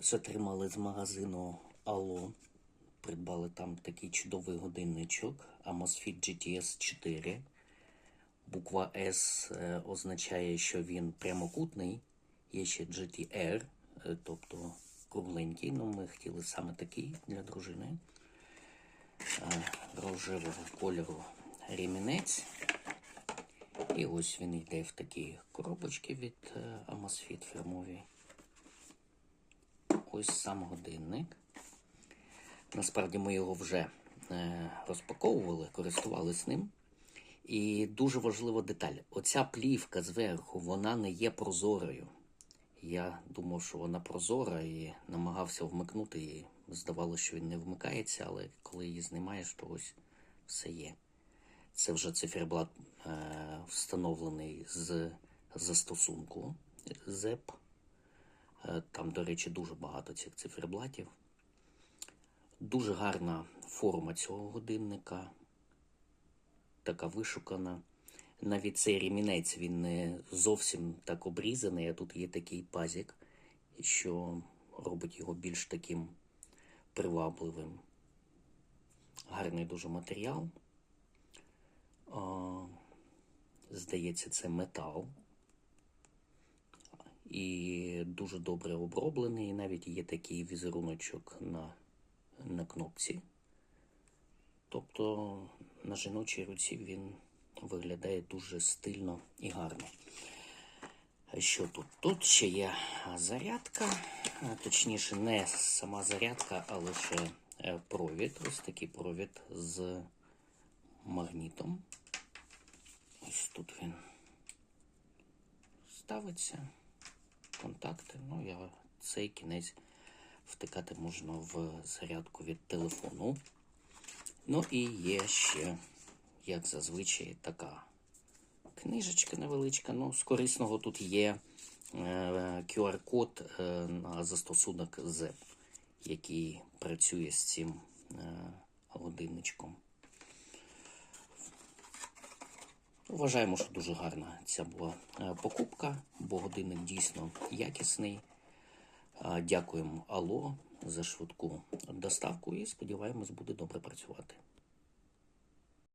Ось отримали з магазину Allo. Придбали там такий чудовий годинничок Amosfit GTS 4. Буква S е, означає, що він прямокутний. Є ще GTR, е, тобто кругленький. Ну, ми хотіли саме такий для дружини. Е, Рожевого кольору ремінець. І ось він йде в такі коробочки від Amosfit фірмові. Ось сам годинник. Насправді ми його вже е, розпаковували, користувалися ним. І дуже важлива деталь. Оця плівка зверху, вона не є прозорою. Я думав, що вона прозора і намагався вмикнути її. Здавалося, що він не вмикається, але коли її знімаєш, то ось все є. Це вже циферблат е, встановлений з застосунку ZEP. Е, Там, до речі, дуже багато цих циферблатів. Дуже гарна форма цього годинника, така вишукана. Навіть цей ремінець він не зовсім так обрізаний, а тут є такий пазик, що робить його більш таким привабливим. Гарний дуже матеріал. Здається, це метал. І дуже добре оброблений. І навіть є такий візеруночок на, на кнопці. Тобто на жіночій руці він виглядає дуже стильно і гарно. Що тут? Тут ще є зарядка, точніше, не сама зарядка, а лише е, провід. Ось такий провід з магнітом. Ось тут він ставиться. Контакти. Ну, я цей кінець втикати можна в зарядку від телефону. Ну і є ще, як зазвичай, така книжечка невеличка. Ну, з корисного тут є е, QR-код е, на застосунок ZEP, який працює з цим е, годинничком. Вважаємо, що дуже гарна ця була е, покупка, бо годинник дійсно якісний. Е, Дякуємо Алло за швидку доставку і сподіваємось, буде добре працювати.